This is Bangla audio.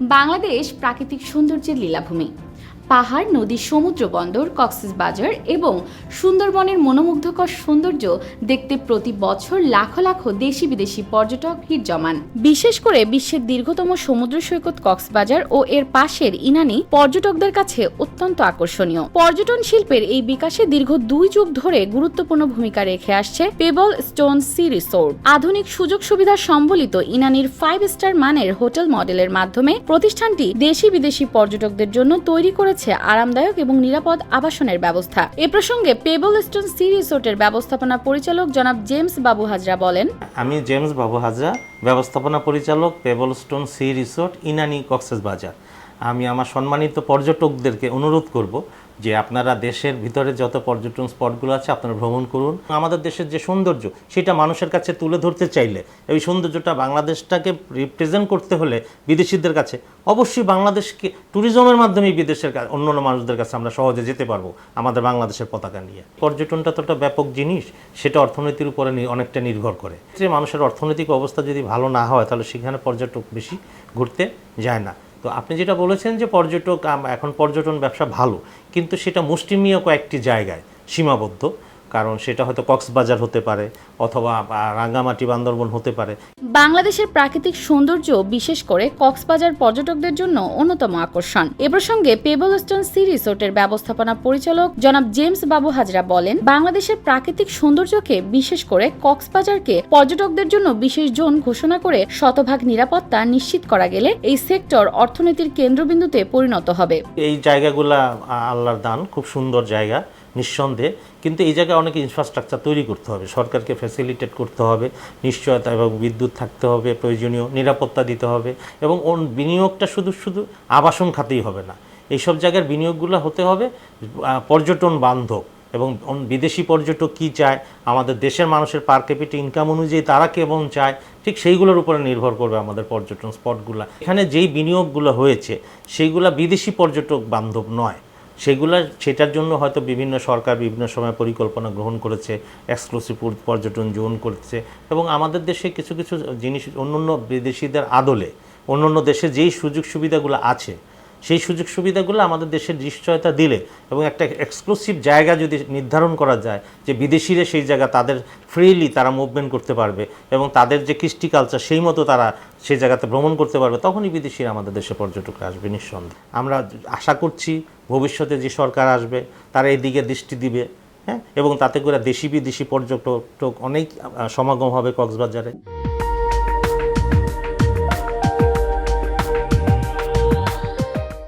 বাংলাদেশ প্রাকৃতিক সৌন্দর্যের লীলাভূমি। পাহাড়, নদী, সমুদ্র বন্দর, কক্সেস বাজার এবং সুন্দরবনের মনোমুগ্ধকর সৌন্দর্য দেখতে প্রতি বছর লাখো লাখো দেশি বিদেশি পর্যটক ভিড় জমান। বিশেষ করে বিশ্বের দীর্ঘতম সমুদ্র সৈকত কক্সবাজার ও এর পাশের ইনানি পর্যটকদের কাছে অত্যন্ত আকর্ষণীয়। পর্যটন শিল্পের এই বিকাশে দীর্ঘ দুই যুগ ধরে গুরুত্বপূর্ণ ভূমিকা রেখে আসছে পেবল স্টোন সি রিসোর্ট আধুনিক সুযোগ সুবিধা সম্বলিত ইনানির ফাইভ স্টার মানের হোটেল মডেলের মাধ্যমে প্রতিষ্ঠানটি দেশি বিদেশি পর্যটকদের জন্য তৈরি করেছে আরামদায়ক এবং নিরাপদ আবাসনের ব্যবস্থা। এ প্রসঙ্গে পেবল স্টোন সি রিসোর্টের ব্যবস্থাপনা পরিচালক জনাব জেমস বাবু হাজরা বলেন, আমি জেমস বাবু হাজরা, ব্যবস্থাপনা পরিচালক pebble stone sea resort Inani Cox's Bazar. আমি আমার সম্মানিত পর্যটকদেরকে অনুরোধ করব যে আপনারা দেশের ভিতরে যত পর্যটন স্পটগুলো আছে আপনারা ভ্রমণ করুন। আমাদের দেশের যে সৌন্দর্য, সেটা মানুষের কাছে তুলে ধরতে চাইলে, এই সৌন্দর্যটা বাংলাদেশটাকে রিপ্রেজেন্ট করতে হলে বিদেশিদের কাছে, অবশ্যই বাংলাদেশকে ট্যুরিজমের মাধ্যমে বিদেশের অন্য অন্য মানুষদের কাছে আমরা সহজে যেতে পারব আমাদের বাংলাদেশের পতাকা নিয়ে। পর্যটনটা তো একটা ব্যাপক জিনিস, সেটা অর্থনীতির উপরে অনেকটা নির্ভর করে। মানুষের অর্থনৈতিক অবস্থা যদি ভালো না হয়, তাহলে সেখানে পর্যটক বেশি ঘুরতে যায় না। তো আপনি যেটা বলেছেন যে পর্যটক এখন পর্যটন ব্যবসা ভালো, কিন্তু সেটা মুষ্টিমীয় কয়েকটি জায়গায় সীমাবদ্ধ। কারণ সেটা হয়তো কক্সবাজার হতে পারে অথবা রাঙ্গামাটি বান্দরবন হতে পারে। বাংলাদেশের প্রাকৃতিক সৌন্দর্য বিশেষ করে কক্সবাজার পর্যটকদের জন্য অন্যতম আকর্ষণ। এ প্রসঙ্গে পেবল স্টোন সি রিসোর্টের ব্যবস্থাপনা পরিচালক জনাব জেমস বাবু হাজরা বলেন বাংলাদেশের প্রাকৃতিক সৌন্দর্যকে বিশেষ করে কক্সবাজারকে পর্যটকদের জন্য বিশেষ জোন ঘোষণা করে শতভাগ নিরাপত্তা নিশ্চিত করা গেলে এই সেক্টর অর্থনীতির কেন্দ্রবিন্দুতে পরিণত হবে। এই জায়গাগুলা আল্লাহর দান খুব সুন্দর জায়গা। নিঃসন্দেহে। কিন্তু এই জায়গায় অনেক ইনফ্রাস্ট্রাকচার তৈরি করতে হবে। সরকারকে ফ্যাসিলিটেট করতে হবে। নিশ্চয়তা এবং বিদ্যুৎ থাকতে হবে, প্রয়োজনীয় নিরাপত্তা দিতে হবে এবং বিনিয়োগটা শুধু শুধু আবাসন খাতেই হবে না। এইসব জায়গার বিনিয়োগগুলো হতে হবে পর্যটন বান্ধব এবং বিদেশি পর্যটক কি চায়, আমাদের দেশের মানুষের পার ক্যাপিটা ইনকাম অনুযায়ী তারা কেমন চায়, ঠিক সেইগুলোর উপরে নির্ভর করবে আমাদের পর্যটন স্পটগুলো এখানে যেই বিনিয়োগগুলো হয়েছে, সেইগুলা বিদেশি পর্যটক বান্ধব নয়। সেগুলা, সেটার জন্য হয়তো বিভিন্ন সরকার বিভিন্ন সময় পরিকল্পনা গ্রহণ করেছে এক্সক্লুসিভ পর্যটন জোন করছে এবং আমাদের দেশে কিছু কিছু জিনিস অন্য অন্য বিদেশিদের আদলে অন্য অন্য দেশে যেই সুযোগ সুবিধাগুলো আছে সেই সুযোগ সুবিধাগুলো আমাদের দেশের নিশ্চয়তা দিলে এবং একটা এক্সক্লুসিভ জায়গা যদি নির্ধারণ করা যায় যে বিদেশিরা সেই জায়গা তাদের ফ্রিলি তারা মুভমেন্ট করতে পারবে এবং তাদের যে কৃষ্টি কালচার সেই মতো তারা সেই জায়গাতে ভ্রমণ করতে পারবে, তখনই বিদেশিরা আমাদের দেশে পর্যটকরা আসবে নিঃসন্দেহে। আমরা আশা করছি ভবিষ্যতে যে সরকার আসবে, তারা এই দিকে দৃষ্টি দিবে হ্যাঁ? এবং তাতে করে দেশি বিদেশি পর্যটক অনেক সমাগম হবে কক্সবাজারে।